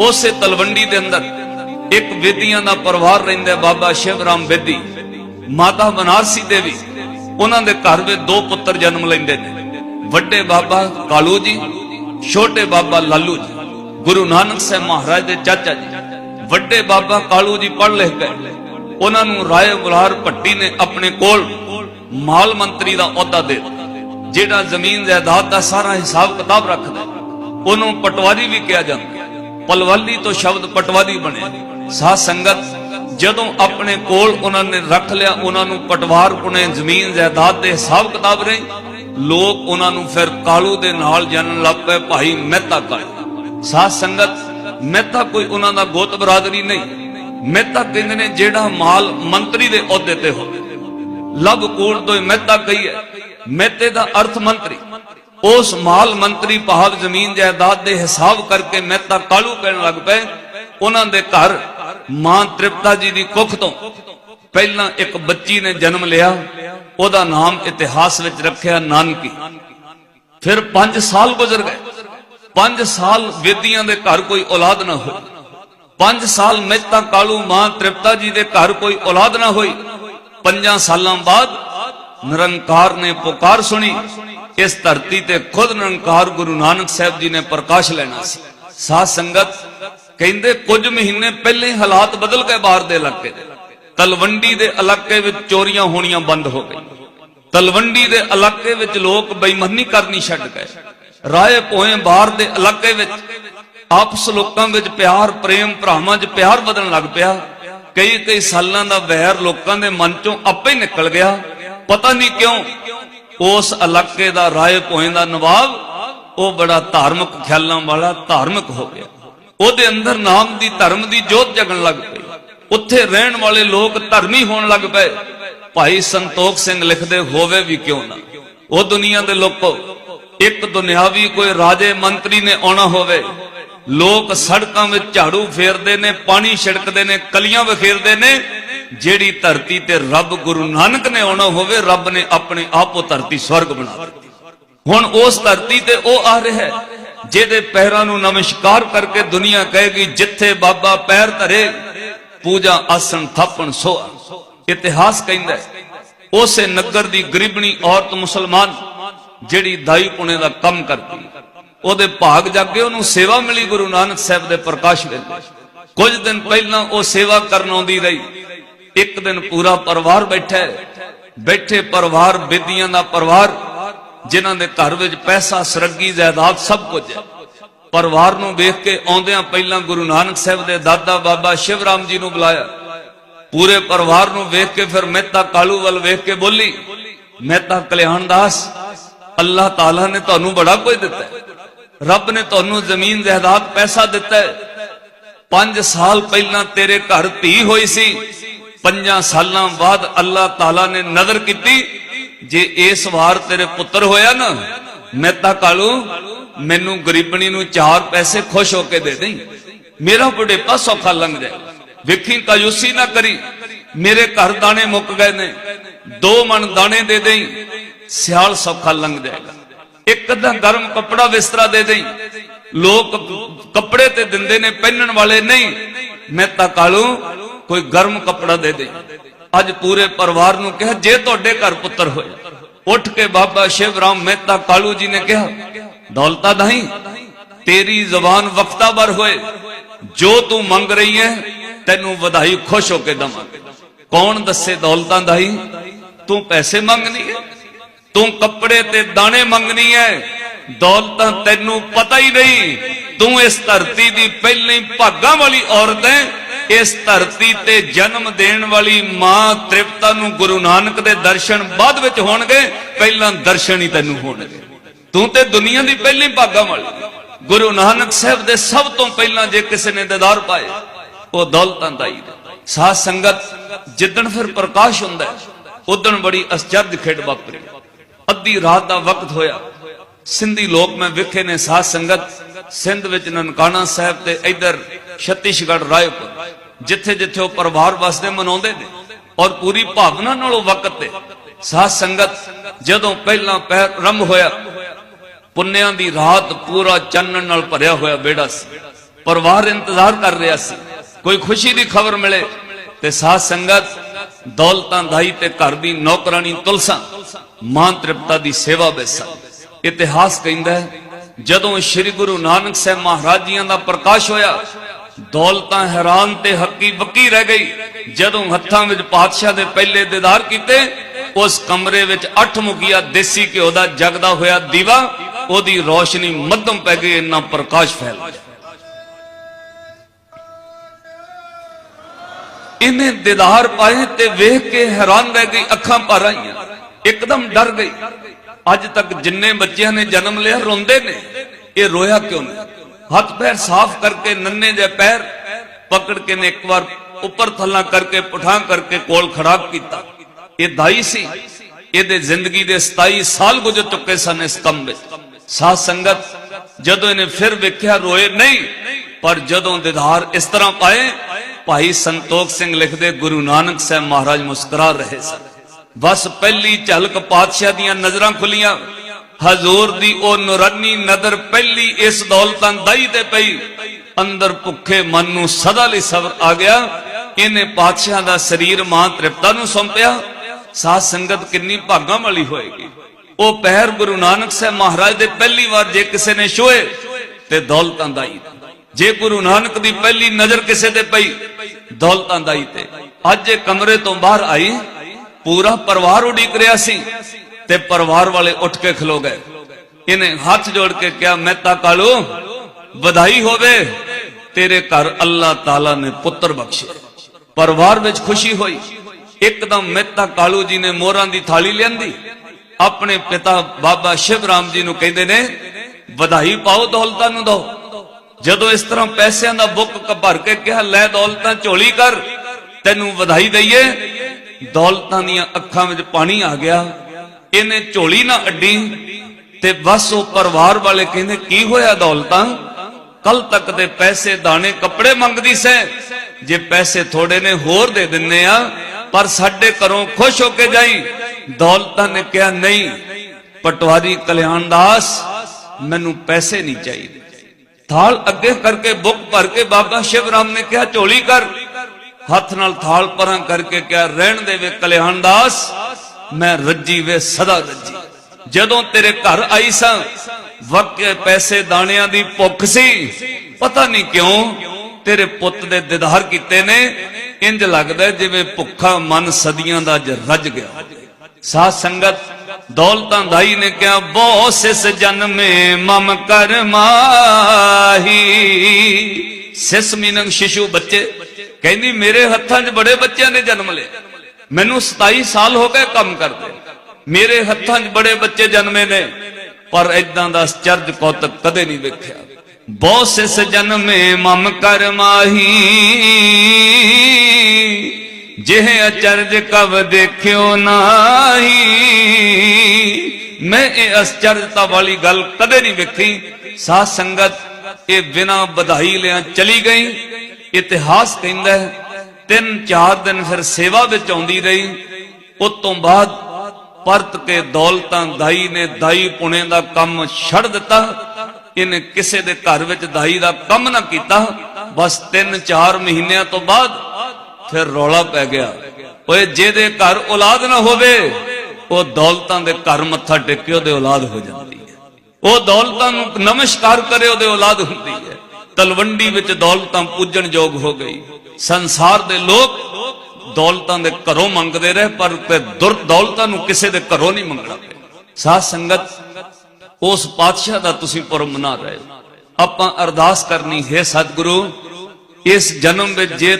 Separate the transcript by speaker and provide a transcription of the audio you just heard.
Speaker 1: ਉਸੇ ਤਲਵੰਡੀ ਦੇ ਅੰਦਰ ਇੱਕ ਵੇਦੀਆਂ ਦਾ ਪਰਿਵਾਰ ਰਹਿੰਦਾ ਹੈ, ਬਾਬਾ ਸ਼ਿਵਰਾਮ ਬੇਦੀ। ਮਾਤਾ ਬਨਾਰਸੀ ਦੇਵੀ। ਉਹਨਾਂ ਦੇ ਘਰ ਵਿੱਚ ਦੋ ਪੁੱਤਰ ਜਨਮ ਲੈਂਦੇ ਨੇ। ਵੱਡੇ ਬਾਬਾ ਕਾਲੂ ਜੀ ਛੋਟੇ ਬਾਬਾ ਲਾਲੂ ਜੀ ਗੁਰੂ ਨਾਨਕ ਸਾਹਿਬ ਮਹਾਰਾਜ ਦੇ ਚਾਚਾ ਜੀ। ਵੱਡੇ ਬਾਬਾ ਕਾਲੂ ਜੀ ਪੜ੍ਹ ਲਿਖ ਗਏ ਉਹਨਾਂ ਨੂੰ ਰਾਏ ਬੁਲਾਰ ਭੱਟੀ ਨੇ ਆਪਣੇ ਕੋਲ ਮਾਲ ਮੰਤਰੀ ਦਾ ਅਹੁਦਾ ਦੇ ਜਿਹੜਾ ਜ਼ਮੀਨ ਜਾਇਦਾਦ ਦਾ ਸਾਰਾ ਹਿਸਾਬ ਕਿਤਾਬ ਰੱਖਦਾ ਉਹਨੂੰ ਪਟਵਾਰੀ ਵੀ ਕਿਹਾ ਜਾਂਦਾ ਪਲਵਲੀ ਤੋਂ ਸ਼ਬਦ ਪਟਵਾਰੀ ਬਣਿਆ ਸਾਧ ਸੰਗਤ, ਜਦੋਂ ਆਪਣੇ ਕੋਲ ਉਹਨਾਂ ਨੇ ਰੱਖ ਲਿਆ, ਉਹਨਾਂ ਨੂੰ ਪਟਵਾਰ ਪੁਣੇ ਜ਼ਮੀਨ ਜਾਇਦਾਦ ਦੇ ਹਿਸਾਬ ਕਿਤਾਬ ਰਹੇ, ਲੋਕ ਉਹਨਾਂ ਨੂੰ ਫਿਰ ਕਾਲੂ ਦੇ ਨਾਲ ਜਾਣਨ ਲੱਗ ਪਏ, ਭਾਈ ਮਹਿਤਾ ਕਾਲੂ। ਸਾਧ ਸੰਗਤ, ਮਹਿਤਾ ਕੋਈ ਉਹਨਾਂ ਦਾ ਗੋਤ ਬਰਾਦਰੀ ਨਹੀਂ। ਮਹਿਤਾ ਕਹਿੰਦੇ ਨੇ, ਜਿਹੜਾ ਮਾਲ ਮੰਤਰੀ ਦੇ ਅਹੁਦੇ ਤੇ ਹੋਵੇ। ਲਵ ਕੋਲ ਤੋਂ ਮਹਿਤਾ ਕਹੀ ਹੈ, ਮਹਿਤੇ ਦਾ ਅਰਥ ਮੰਤਰੀ। ਉਸ ਮਾਲ ਮੰਤਰੀ ਪਹਾੜ ਜ਼ਮੀਨ ਜਾਇਦਾਦ ਦੇ ਹਿਸਾਬ ਕਰਕੇ ਮਹਿਤਾ ਕਾਲੂ ਕਹਿਣ ਲੱਗ ਪਏ, ਉਹਨਾਂ ਦੇ ਘਰ ਮਾਂ ਤ੍ਰਿਪਤਾ ਜੀ ਦੀ ਕੁੱਖ ਤੋਂ ਪਹਿਲਾਂ ਇੱਕ ਬੱਚੀ ਨੇ ਜਨਮ ਲਿਆ, ਉਹਦਾ ਨਾਮ ਇਤਿਹਾਸ ਵਿੱਚ ਰੱਖਿਆ ਨਾਨਕੀ। ਫਿਰ 5 ਸਾਲ ਗੁਜ਼ਰ ਗਏ। 5 ਸਾਲ ਵੇਦੀਆਂ ਦੇ ਘਰ ਕੋਈ ਔਲਾਦ ਨਾ ਹੋਈ। 5 ਸਾਲ ਮਹਿਤਾ ਕਾਲੂ ਮਾਂ ਤ੍ਰਿਪਤਾ ਜੀ ਦੇ ਘਰ ਕੋਈ ਔਲਾਦ ਨਾ ਹੋਈ। ਪੰਜਾਂ ਸਾਲਾਂ ਬਾਅਦ ਨਿਰੰਕਾਰ ਨੇ ਪੁਕਾਰ ਸੁਣੀ। ਇਸ ਧਰਤੀ ਤੇ ਖੁਦ ਨਿਰੰਕਾਰ ਗੁਰੂ ਨਾਨਕ ਸਾਹਿਬ ਜੀ ਨੇ ਪ੍ਰਕਾਸ਼ ਲੈਣਾ ਸੀ। ਸਾਧ ਸੰਗਤ ਕਹਿੰਦੇ, ਕੁਝ ਮਹੀਨੇ ਪਹਿਲੇ ਹਾਲਾਤ ਬਦਲ ਗਏ ਬਾਹਰ ਦੇ ਇਲਾਕੇ ਦੇ। ਤਲਵੰਡੀ ਦੇ ਇਲਾਕੇ ਵਿੱਚ ਚੋਰੀਆਂ ਹੋਣੀਆਂ ਬੰਦ ਹੋ ਗਈਆਂ। ਤਲਵੰਡੀ ਦੇ ਇਲਾਕੇ ਵਿੱਚ ਲੋਕ ਬੇਈਮਾਨੀ ਕਰਨੀ ਛੱਡ ਗਏ। ਰਾਏ ਪੋਏ ਬਾਹਰ ਦੇ ਇਲਾਕੇ ਵਿੱਚ ਆਪਸ ਲੋਕਾਂ ਵਿੱਚ ਪਿਆਰ, ਪ੍ਰੇਮ, ਭਰਾਵਾਂ 'ਚ ਪਿਆਰ ਵਧਣ ਲੱਗ ਪਿਆ। ਕਈ ਕਈ ਸਾਲਾਂ ਦਾ ਵੈਰ ਲੋਕਾਂ ਦੇ ਮਨ 'ਚੋਂ ਆਪੇ ਨਿਕਲ ਗਿਆ। ਪਤਾ ਨਹੀਂ ਕਿਉਂ ਉਸ ਇਲਾਕੇ ਦਾ ਰਾਏ ਪੋਏ ਦਾ ਨਵਾਬ, ਉਹ ਬੜਾ ਧਾਰਮਿਕ ਖਿਆਲਾਂ ਵਾਲਾ ਧਾਰਮਿਕ ਹੋ ਗਿਆ। ਉਹਦੇ ਅੰਦਰ ਨਾਮ ਦੀ ਧਰਮ ਦੀ ਜੋਤ ਜਗਣ ਲੱਗ ਪਈ। ਉੱਥੇ ਰਹਿਣ ਵਾਲੇ ਲੋਕ ਧਰਮੀ ਹੋਣ ਲੱਗ ਪਏ। ਭਾਈ ਸੰਤੋਖ ਸਿੰਘ ਲਿਖਦੇ, ਹੋਵੇ ਵੀ ਕਿਉਂ ਨਾ? ਉਹ ਦੁਨੀਆ ਦੇ ਲੋਕੋ, ਇੱਕ ਦੁਨਿਆਵੀ ਕੋਈ ਰਾਜੇ ਮੰਤਰੀ ਨੇ ਆਉਣਾ ਹੋਵੇ। ਲੋਕ ਸੜਕਾਂ ਵਿੱਚ ਝਾੜੂ ਫੇਰਦੇ ਨੇ, ਪਾਣੀ ਛਿੜਕਦੇ ਨੇ, ਕਲੀਆਂ ਵਖੇਰਦੇ ਨੇ। ਜਿਹੜੀ ਧਰਤੀ ਤੇ ਰੱਬ ਗੁਰੂ ਨਾਨਕ ਨੇ ਆਉਣਾ ਹੋਵੇ ਰੱਬ ਨੇ ਆਪਣੇ ਆਪੋ ਧਰਤੀ ਸਵਰਗ ਬਣਾ ਦਿੱਤੀ। ਹੁਣ ਉਸ ਧਰਤੀ ਤੇ ਉਹ ਆ ਰਿਹਾ ਹੈ ਜਿਹਦੇ ਪੈਰਾਂ ਨੂੰ ਨਮਸਕਾਰ ਕਰਕੇ ਦੁਨੀਆ ਕਹੇਗੀ ਜਿੱਥੇ ਬਾਬਾ ਪੈਰ ਧਰੇ ਪੂਜਾ ਆਸਣ ਥਾਪਣ ਸੋਆ। ਇਤਿਹਾਸ ਕਹਿੰਦਾ ਹੈ, ਉਸੇ ਨਗਰ ਦੀ ਗਰੀਬਣੀ ਔਰਤ ਮੁਸਲਮਾਨ ਜਿਹੜੀ ਦਾਈ ਪੁਣੇ ਦਾ ਕੰਮ ਕਰਦੀ ਉਹਦੇ ਭਾਗ ਜਾਗੇ ਉਹਨੂੰ ਸੇਵਾ ਮਿਲੀ ਗੁਰੂ ਨਾਨਕ ਸਾਹਿਬ ਦੇ ਪ੍ਰਕਾਸ਼ ਵੇਲੇ। ਕੁਝ ਦਿਨ ਪਹਿਲਾਂ ਉਹ ਸੇਵਾ ਕਰਨ ਆਉਂਦੀ ਰਹੀ। ਇੱਕ ਦਿਨ ਪੂਰਾ ਪਰਿਵਾਰ ਬੈਠਾ ਬੈਠੇ ਪਰਿਵਾਰ ਬੇਦੀਆਂ ਦਾ ਪਰਿਵਾਰ, ਜਿਨ੍ਹਾਂ ਦੇ ਘਰ ਵਿੱਚ ਪੈਸਾ, ਸਰੱਗੀ, ਜਾਇਦਾਦ ਸਭ ਕੁਝ ਹੈ। ਪਰਿਵਾਰ ਨੂੰ ਵੇਖ ਕੇ ਆਉਂਦਿਆਂ ਪਹਿਲਾਂ ਗੁਰੂ ਨਾਨਕ ਸਾਹਿਬ ਦੇ ਦਾਦਾ ਬਾਬਾ ਸ਼ਿਵਰਾਮ ਜੀ ਨੂੰ ਬੁਲਾਇਆ। ਪੂਰੇ ਪਰਿਵਾਰ ਨੂੰ ਵੇਖ ਕੇ ਫਿਰ ਮਹਿਤਾ ਕਾਲੂ ਵੱਲ ਵੇਖ ਕੇ ਬੋਲੀ, ਮਹਿਤਾ ਕਲਿਆਣ ਦਾਸ, ਅੱਲਾਹ ਤਾਲਾ ਨੇ ਤੁਹਾਨੂੰ ਬੜਾ ਕੁਝ ਦਿੱਤਾ ਰੱਬ ਨੇ ਤੁਹਾਨੂੰ ਜ਼ਮੀਨ, ਜਾਇਦਾਦ, ਪੈਸਾ ਦਿੱਤਾ ਹੈ। 5 ਸਾਲ ਪਹਿਲਾਂ ਤੇਰੇ ਘਰ ਧੀ ਹੋਈ ਸੀ। ਪੰਜਾਂ ਸਾਲਾਂ ਬਾਅਦ ਅੱਲਾਹ ਤਾਲਾ ਨੇ ਨਜ਼ਰ ਕੀਤੀ, ਜੇ ਇਸ ਵਾਰ ਤੇਰੇ ਪੁੱਤਰ ਹੋਇਆ ਨਾ ਤਾਂ ਕਾਲੂ ਮੈਨੂੰ ਗਰੀਬਣੀ ਨੂੰ ਚਾਰ ਪੈਸੇ ਖੁਸ਼ ਹੋ ਕੇ ਦੇ ਦੇਈਂ। ਮੇਰਾ ਬੁਢੇਪਾ ਸੌਖਾ ਲੰਘ ਜਾਏ। ਵੇਖੀ ਕਾਯੂਸੀ ਨਾ ਕਰੀ। ਮੇਰੇ ਘਰ ਦਾਣੇ ਮੁੱਕ ਗਏ ਨੇ। ਦੋ ਮਣ ਦਾਣੇ ਦੇ ਦੇਈਂ। ਸਿਆਲ ਸੌਖਾ ਲੰਘ ਜਾਏਗਾ। ਇੱਕ ਅੱਧਾ ਗਰਮ ਕੱਪੜਾ ਬਿਸਤਰਾ ਦੇ ਦੇਈਂ। ਲੋਕ ਕੱਪੜੇ ਤੇ ਦਿੰਦੇ ਨੇ, ਪਹਿਨਣ ਵਾਲੇ ਨਹੀਂ। ਮੈਂ ਤਾਂ ਕਾਲੂ ਕੋਈ ਗਰਮ ਕੱਪੜਾ ਦੇ ਦੇ। ਅੱਜ ਪੂਰੇ ਪਰਿਵਾਰ ਨੂੰ ਕਿਹਾ, ਜੇ ਤੁਹਾਡੇ ਘਰ ਪੁੱਤਰ ਹੋਇਆ ਉੱਠ ਕੇ ਬਾਬਾ ਸ਼ਿਵਰਾਮ ਮਹਿਤਾ ਕਾਲੂ ਜੀ ਨੇ ਕਿਹਾ, ਦੌਲਤਾ ਨਹੀਂ ਤੇਰੀ ਜ਼ਬਾਨ ਵਕਤਾ ਬਰ ਹੋਏ, ਜੋ ਤੂੰ ਮੰਗ ਰਹੀ ਹੈ ਤੈਨੂੰ ਵਧਾਈ ਖੁਸ਼ ਹੋ ਕੇ ਦਵਾਂਗੇ ਕੌਣ ਦੱਸੇ ਦੌਲਤਾਂ ਦਾਈ? ਤੂੰ ਪੈਸੇ ਮੰਗਣੀ ਹੈ ਤੂੰ ਕੱਪੜੇ ਤੇ ਦਾਣੇ ਮੰਗਣੀ ਹੈ ਦੌਲਤਾਂ ਤੈਨੂੰ ਪਤਾ ਹੀ ਨਹੀਂ ਤੂੰ ਇਸ ਧਰਤੀ ਦੀ ਪਹਿਲੀ ਭਾਗਾਂ ਵਾਲੀ ਔਰਤ ਹੈ। ਇਸ ਧਰਤੀ ਤੇ ਜਨਮ ਦੇਣ ਵਾਲੀ ਮਾਂ ਤ੍ਰਿਪਤਾ ਨੂੰ ਗੁਰੂ ਨਾਨਕ ਦੇ ਦਰਸ਼ਨ ਬਾਅਦ ਵਿੱਚ ਹੋਣਗੇ, ਪਹਿਲਾਂ ਦਰਸ਼ਨ ਹੀ ਤੈਨੂੰ ਹੋਣਗੇ। ਤੂੰ ਤੇ ਦੁਨੀਆ ਦੀ ਪਹਿਲੀ ਭਾਗਾਂ ਵਾਲੀ। ਗੁਰੂ ਨਾਨਕ ਸਾਹਿਬ ਦੇ ਸਭ ਤੋਂ ਪਹਿਲਾਂ ਜੇ ਕਿਸੇ ਨੇ ਦਿਦਾਰ ਪਾਏ, ਉਹ ਦੌਲਤਾਂ ਦਾ ਹੀ ਸਾਧ ਸੰਗਤ, ਜਿੱਦਣ ਫਿਰ ਪ੍ਰਕਾਸ਼ ਹੁੰਦਾ ਹੈ ਉਦਣ ਬੜੀ ਅਸਚਰਜ ਖੇਡ ਵਾਪਰੀ। ਅੱਧੀ ਰਾਤ ਦਾ ਵਕਤ ਹੋਇਆ। ਸਿੰਧੀ ਲੋਕ ਮੈਂ ਵਿਖੇ ਨੇ ਸਾਧ ਸੰਗਤ ਸਿੰਧ ਵਿੱਚ ਨਨਕਾਣਾ ਸਾਹਿਬ ਤੇ ਇਧਰ ਛੱਤੀਸਗੜ੍ਹ ਰਾਏਪੁਰ ਜਿੱਥੇ ਜਿੱਥੇ ਉਹ ਪਰਿਵਾਰ ਵਸਦੇ ਮਨਾਉਂਦੇ ਨੇ, ਔਰ ਪੂਰੀ ਭਾਵਨਾ ਨਾਲ ਉਹ ਵਕਤ ਤੇ ਸਾਧ ਸੰਗਤ ਜਦੋਂ ਪਹਿਲਾਂ ਪਹਿਰ ਰੰਭ ਹੋਇਆ, ਪੁੰਨਿਆਂ ਦੀ ਰਾਤ ਪੂਰਾ ਚਾਨਣ ਨਾਲ ਭਰਿਆ ਹੋਇਆ ਬੇੜਾ ਸੀ। ਪਰਿਵਾਰ ਇੰਤਜ਼ਾਰ ਕਰ ਰਿਹਾ ਸੀ, ਕੋਈ ਖੁਸ਼ੀ ਦੀ ਖਬਰ ਮਿਲੇ ਤੇ ਸਾਧ ਸੰਗਤ ਦੌਲਤਾਂ ਦਾਈ ਤੇ ਘਰ ਦੀ ਨੌਕਰਾਨੀ ਤੁਲਸਾ ਮਾਂ ਤ੍ਰਿਪਤਾ ਦੀ ਸੇਵਾ ਵਿੱਚ ਇਤਿਹਾਸ ਕਹਿੰਦਾ ਹੈ ਜਦੋਂ ਸ੍ਰੀ ਗੁਰੂ ਨਾਨਕ ਸਾਹਿਬ ਮਹਾਰਾਜ ਜੀਆਂ ਦਾ ਪ੍ਰਕਾਸ਼ ਹੋਇਆ, ਦੌਲਤਾਂ ਹੈਰਾਨ ਤੇ ਹੱਕੀ ਬੱਕੀ ਰਹਿ ਗਈ। ਜਦੋਂ ਹੱਥਾਂ ਵਿੱਚ ਪਾਤਸ਼ਾਹ ਦੇ ਪਹਿਲੇ ਦੀਦਾਰ ਕੀਤੇ, ਉਸ ਕਮਰੇ ਵਿੱਚ ਅੱਠ ਮੁਕੀਆ ਦੇਸੀ ਘਿਓ ਦਾ ਜਗਦਾ ਹੋਇਆ ਦੀਵਾ, ਉਹਦੀ ਰੋਸ਼ਨੀ ਮੱਧਮ ਪੈ ਗਈ, ਇੰਨਾ ਪ੍ਰਕਾਸ਼ ਫੈਲ ਗਿਆ। ਇਹਨੇ ਦੀਦਾਰ ਪਾਏ ਤੇ ਵੇਖ ਕੇ ਹੈਰਾਨ ਰਹਿ ਗਈ, ਅੱਖਾਂ ਭਰ ਆਈਆਂ। ਇੱਕਦਮ ਡਰ ਗਈ। ਅੱਜ ਤੱਕ ਜਿੰਨੇ ਬੱਚਿਆਂ ਨੇ ਜਨਮ ਲਿਆ, ਰੋਂਦੇ ਨੇ। ਇਹ ਰੋਇਆ ਕਿਉਂ ਨਹੀਂ ਹੱਥ ਪੈਰ ਸਾਫ਼ ਕਰਕੇ, ਨੰਨੇ ਦੇ ਪੈਰ ਪਕੜ ਕੇ ਨੇ ਇੱਕ ਵਾਰ ਉੱਪਰ ਥੱਲਾ ਕਰਕੇ, ਪੁਠਾਂ ਕਰਕੇ ਕੋਲ ਖੜਾ ਕੀਤਾ। ਇਹ ਦਾਈ ਸੀ। ਇਹਦੇ ਜ਼ਿੰਦਗੀ ਦੇ 27 ਸਾਲ ਗੁਜ਼ਰ ਚੁੱਕੇ ਸਨ ਇਸ ਕੰਮ ਵਿੱਚ। ਸਾਧ ਸੰਗਤ, ਜਦੋਂ ਇਹਨੇ ਫਿਰ ਵੇਖਿਆ ਰੋਏ ਨਹੀਂ, ਪਰ ਜਦੋਂ ਦਿਦਾਰ ਇਸ ਤਰ੍ਹਾਂ ਪਾਏ, ਭਾਈ ਸੰਤੋਖ ਸਿੰਘ ਲਿਖਦੇ ਗੁਰੂ ਨਾਨਕ ਸਾਹਿਬ ਮਹਾਰਾਜ ਮੁਸਕਰਾ ਰਹੇ ਸਨ। ਬਸ ਪਹਿਲੀ ਝਲਕ ਪਾਤਸ਼ਾਹ ਦੀਆਂ ਨਜ਼ਰਾਂ ਖੁੱਲੀਆਂ। ਹਜ਼ੂਰ ਦੀ ਉਹ ਨੂਰਾਨੀ ਨਜ਼ਰ ਪਹਿਲੀ ਇਸ ਦੌਲਤਾਂ ਦਾਈ ਤੇ ਪਈ। ਅੰਦਰ ਭੁੱਖੇ ਮਨ ਨੂੰ ਸਦਾ ਲਈ ਸਬਰ ਆ ਗਿਆ। ਇਹਨੇ ਪਾਤਸ਼ਾਹ ਦਾ ਸਰੀਰ ਮਾਂ ਤ੍ਰਿਪਤਾ ਨੂੰ ਸੌਂਪਿਆ। ਸਾਧ ਸੰਗਤ ਕਿੰਨੀ ਭਾਗਾਂ ਵਾਲੀ ਹੋਏਗੀ। ਉਹ ਪਹਿਰ ਗੁਰੂ ਨਾਨਕ ਸਾਹਿਬ ਮਹਾਰਾਜ ਦੇ ਪਹਿਲੀ ਵਾਰ ਜੇ ਕਿਸੇ ਨੇ ਛੋਏ ਤੇ ਦੌਲਤਾਂ ਦਾਈ ਜੇ ਗੁਰੂ ਨਾਨਕ ਦੀ ਪਹਿਲੀ ਨਜ਼ਰ ਕਿਸੇ ਤੇ ਪਈ, ਦੌਲਤਾਂ ਦਾਈ ਤੇ। ਅੱਜ ਇਹ ਕਮਰੇ ਤੋਂ ਬਾਹਰ ਆਈ। ਪੂਰਾ ਪਰਿਵਾਰ ਉਡੀਕ ਰਿਹਾ ਸੀ ਤੇ ਪਰਿਵਾਰ ਵਾਲੇ ਉੱਠ ਕੇ ਖਲੋ ਗਏ। ਇਹਨੇ ਹੱਥ ਜੋੜ ਕੇ ਕਿਹਾ ਮਹਿਤਾ ਕਾਲੂ, ਵਧਾਈ ਹੋਵੇ, ਤੇਰੇ ਘਰ ਅੱਲਾਹ ਤਾਲਾ ਨੇ ਪੁੱਤਰ ਬਖਸ਼ਿਆ ਪਰਿਵਾਰ ਵਿੱਚ ਖੁਸ਼ੀ ਹੋਈ। ਇੱਕਦਮ ਮਹਿਤਾ ਕਾਲੂ ਜੀ ਨੇ ਮੋਹਰਾਂ ਦੀ ਥਾਲੀ ਲਿਆਂਦੀ। ਆਪਣੇ ਪਿਤਾ ਬਾਬਾ ਸ਼ਿਵ ਰਾਮ ਜੀ ਨੂੰ ਕਹਿੰਦੇ ਨੇ, ਵਧਾਈ ਪਾਓ, ਦੌਲਤਾਂ ਨੂੰ ਦੋ। ਜਦੋਂ ਇਸ ਤਰ੍ਹਾਂ ਪੈਸਿਆਂ ਦਾ ਬੁੱਕ ਭਰ ਕੇ ਕਿਹਾ, ਲੈ ਦੌਲਤਾਂ, ਝੋਲੀ ਕਰ, ਤੈਨੂੰ ਵਧਾਈ ਦਈਏ ਦੌਲਤਾਂ ਦੀਆਂ ਅੱਖਾਂ ਵਿੱਚ ਪਾਣੀ ਆ ਗਿਆ। ਇਹਨੇ ਝੋਲੀ ਨਾ ਅੱਡੀ ਤੇ ਬਸ ਉਹ ਪਰਿਵਾਰ ਵਾਲੇ ਕਹਿੰਦੇ, ਕੀ ਹੋਇਆ ਦੌਲਤਾਂ? ਕੱਲ ਤੱਕ ਦੇ ਪੈਸੇ ਦਾਣੇ ਕੱਪੜੇ ਮੰਗਦੀ ਸੈ। ਜੇ ਪੈਸੇ ਥੋੜੇ ਨੇ ਹੋਰ ਦੇ ਦਿੰਨੇ ਆ, ਪਰ ਸਾਡੇ ਘਰੋਂ ਖੁਸ਼ ਹੋ ਕੇ ਜਾਈ। ਦੌਲਤਾਂ ਨੇ ਕਿਹਾ, ਨਹੀਂ, ਪਟਵਾਰੀ ਕਲਿਆਣ ਦਾਸ, ਮੈਨੂੰ ਪੈਸੇ ਨਹੀਂ ਚਾਹੀਦੇ। ਥਾਲ ਅੱਗੇ ਕਰਕੇ ਬੁੱਕ ਭਰ ਕੇ ਬਾਬਾ ਸ਼ਿਵਰਾਮ ਨੇ ਕਿਹਾ, ਝੋਲੀ ਕਰ। ਹੱਥ ਨਾਲ ਥਾਲ ਪਰਾਂ ਕਰਕੇ ਕਿਹਾ, ਰਹਿਣ ਦੇ ਵੇ ਕਲਿਆਣ ਦਾਸ, ਮੈਂ ਰੱਜੀ ਵੇ ਸਦਾ ਰੱਜੀ। ਜਦੋਂ ਤੇਰੇ ਘਰ ਆਈ ਸਾਂ ਵਕੇ ਪੈਸੇ ਦਾਣਿਆਂ ਦੀ ਭੁੱਖ ਸੀ। ਪਤਾ ਨਹੀਂ ਕਿਉਂ ਤੇਰੇ ਪੁੱਤ ਦੇ ਦਿਦਾਰ ਕੀਤੇ ਨੇ। ਇੰਜ ਲੱਗਦਾ ਜਿਵੇਂ ਭੁੱਖਾ ਮਨ ਸਦੀਆਂ ਦਾ ਅੱਜ ਰੱਜ ਗਿਆ। ਸਾਧ ਸੰਗਤ, ਦੌਲਤਾਂ ਦਾਈ ਨੇ ਕਿਹਾ ਬਹੁ ਸਿਸ ਜਨਮੇ ਮਮ ਕਰ ਮਾਹੀ। ਸਿਸ ਮੀਨੰ ਸ਼ਿਸ਼ੂ ਬੱਚੇ ਕਹਿੰਦੀ, ਮੇਰੇ ਹੱਥਾਂ 'ਚ ਬੜੇ ਬੱਚਿਆਂ ਨੇ ਜਨਮ ਲਿਆ। ਮੈਨੂੰ 27 ਸਾਲ ਹੋ ਗਏ ਕੰਮ ਕਰਦੇ ਮੇਰੇ ਹੱਥਾਂ 'ਚ ਬੜੇ ਬੱਚੇ ਜਨਮੇ ਨੇ। ਪਰ ਐਦਾਂ ਦਾ ਅਚਰਜ ਕੌਤਕ ਕਦੇ ਨਹੀਂ ਵੇਖਿਆ। ਬਹੁ ਸਿਸ ਜਨਮੇ, ਮਮ ਕਰ ਮਾਹੀ। ਜਿਹ ਅਚਰਜ ਕਬ ਦੇਖਿਓ ਨਾਹੀ। ਮੈਂ ਇਹ ਅਚਰਜਤਾ ਵਾਲੀ ਗੱਲ ਕਦੇ ਨਹੀਂ ਵੇਖੀ। ਸਾਧ ਸੰਗਤ ਇਹ ਬਿਨਾ ਵਧਾਈ ਲਿਆਂ ਚਲੀ ਗਈ। ਇਤਿਹਾਸ ਕਹਿੰਦਾ ਹੈ, ਤਿੰਨ ਚਾਰ ਦਿਨ ਫਿਰ ਸੇਵਾ ਵਿੱਚ ਆਉਂਦੀ ਰਹੀ। ਉਸ ਤੋਂ ਬਾਅਦ ਪਰਤ ਕੇ ਦੌਲਤਾਂ ਦਾਈ ਨੇ ਦਾਈ ਪੁਣੇ ਦਾ ਕੰਮ ਛੱਡ ਦਿੱਤਾ। ਇਹਨੇ ਕਿਸੇ ਦੇ ਘਰ ਵਿੱਚ ਦਾਈ ਦਾ ਕੰਮ ਨਾ ਕੀਤਾ। ਬਸ 3-4 ਮਹੀਨਿਆਂ ਤੋਂ ਬਾਅਦ ਫਿਰ ਰੌਲਾ ਪੈ ਗਿਆ। ਓਏ ਜਿਹਦੇ ਘਰ ਔਲਾਦ ਨਾ ਹੋਵੇ, ਉਹ ਦੌਲਤਾਂ ਦੇ ਘਰ ਮੱਥਾ ਟੇਕੇ ਉਹਦੇ ਔਲਾਦ ਹੋ ਜਾਂਦੀ ਹੈ। ਉਹ ਦੌਲਤਾਂ ਨੂੰ ਨਮਸਕਾਰ ਕਰੇ ਉਹਦੇ ਔਲਾਦ ਹੁੰਦੀ ਹੈ। ਤਲਵੰਡੀ ਵਿੱਚ ਦੌਲਤਾਂ ਪੂਜਣ ਯੋਗ ਹੋ ਗਈ। ਸੰਸਾਰ ਦੇ ਲੋਕ ਦੌਲਤਾਂ ਦੇ ਘਰੋਂ ਮੰਗਦੇ ਰਹੇ, ਪਰ ਤੇ ਦੁਰ ਦੌਲਤਾਂ ਨੂੰ ਕਿਸੇ ਦੇ ਘਰੋਂ ਨਹੀਂ ਮੰਗਣਾ ਪਿਆ। ਸਾਧ ਸੰਗਤ, ਉਸ ਪਾਤਸ਼ਾਹ ਦਾ ਤੁਸੀਂ ਪੁਰਬ ਮਨਾ ਰਹੇ ਹੋ। ਆਪਾਂ ਅਰਦਾਸ ਕਰਨੀ, ਹੈ ਸਤਿਗੁਰੂ, ਇਸ ਜਨਮ ਵਿੱਚ ਜੇ